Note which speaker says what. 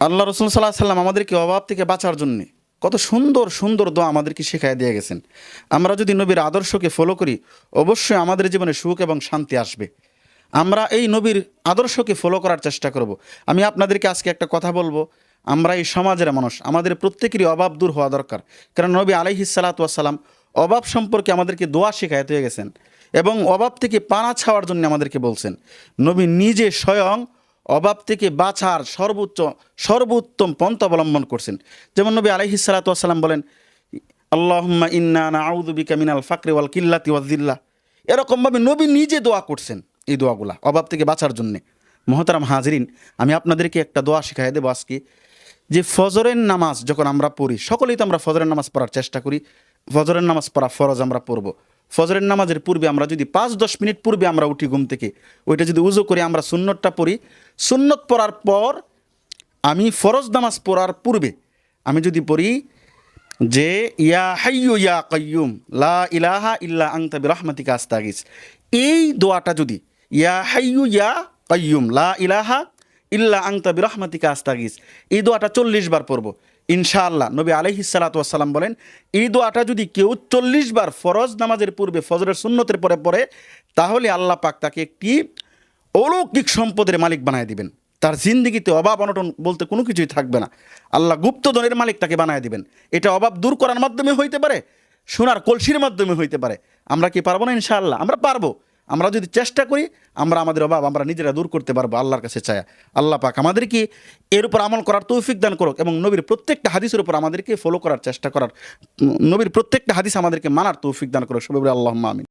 Speaker 1: আল্লাহ রসুল সাল্লাহ সাল্লাম আমাদেরকে অভাব থেকে বাঁচার জন্যে কত সুন্দর সুন্দর দোয়া আমাদেরকে শেখায় দিয়ে গেছেন। আমরা যদি নবীর আদর্শকে ফলো করি, অবশ্যই আমাদের জীবনে সুখ এবং শান্তি আসবে। আমরা এই নবীর আদর্শকে ফলো করার চেষ্টা করব। আমি আপনাদেরকে আজকে একটা কথা বলব। আমরা এই সমাজের মানুষ, আমাদের প্রত্যেকেরই অভাব দূর হওয়া দরকার। কারণ নবী আলাইহিসালাতাম অভাব সম্পর্কে আমাদেরকে দোয়া শেখায় হয়ে গেছেন এবং অভাব থেকে পানা ছাওয়ার জন্য আমাদেরকে বলছেন। নবী নিজে স্বয়ং অভাব থেকে বাছার সর্বোচ্চ, সর্বোত্তম পন্থা অবলম্বন করছেন। যেমন নবী আলাইহিসালাতাম বলেন, আল্লাহম্মা ইন্না নাউযু বিকা মিনাল ফাকরি ওয়াল কিল্লাতি ওয়াজিল্লা এরকমভাবে নবী নিজে দোয়া করছেন এই দোয়াগুলা, অভাব থেকে বাঁচার জন্যে। মহতারাম হাজরিন, আমি আপনাদেরকে একটা দোয়া শিখাই দেবো আজকে। যে ফজরের নামাজ যখন আমরা পড়ি, সকলেই তো আমরা ফজরের নামাজ পড়ার চেষ্টা করি, ফজরের নামাজ পড়া ফরজ আমরা পড়ব। ফজরের নামাজের পূর্বে আমরা যদি পাঁচ, দশ মিনিট পূর্বে আমরা উঠি ঘুম থেকে, ওইটা যদি উজু করে আমরা সুন্নতটা পড়ি, সুন্নত পড়ার পর আমি ফরজ নামাজ পড়ার পূর্বে আমি যদি পড়ি যে, ইয়া হাইয়ু ইয়া কাইয়ুম, লা ইলাহা ইল্লা আংতা বিরহমাতিকা আস্তাগিস, এই দোয়াটা যদি, ইয়া হাইয়ু ইয়া কাইয়ুম, লা ইলাহা ইল্লা আংতা বিরহমাতিকা আস্তাগিস, এই দোয়াটা চল্লিশ বার পড়ব। ইনশাআল্লাহ। নবী আলহি সালাতাম বলেন এই দোয়াটা যদি কেউ চল্লিশ বার ফরজ নামাজের পূর্বে, ফজরের সুন্নতের পরে পড়ে, তাহলে আল্লাহ পাক তাকে একটি অলৌকিক সম্পদের মালিক বানায় দিবেন। তার জিন্দিগিতে অভাব অনটন বলতে কোনো কিছুই থাকবে না। আল্লাহ গুপ্তধনের মালিক তাকে বানায় দিবেন। এটা অভাব দূর করার মাধ্যমে হইতে পারে, সোনার কলসির মাধ্যমে হইতে পারে। আমরা কি পারব না ইনশাআল্লাহ? আমরা পারব। আমরা যদি চেষ্টা করি, আমরা আমাদের অভাব আমরা নিজেরা দূর করতে পারব আল্লাহর কাছে চায়া। আল্লাহ পাক আমাদেরকে এর উপর আমল করার তৌফিক দান করুক এবং নবীর প্রত্যেকটা হাদিসের উপর আমাদেরকে ফলো করার চেষ্টা করার, নবীর প্রত্যেকটা হাদিস আমাদেরকে মানার তৌফিক দান করুক। সবাই আল্লাহ আমিন।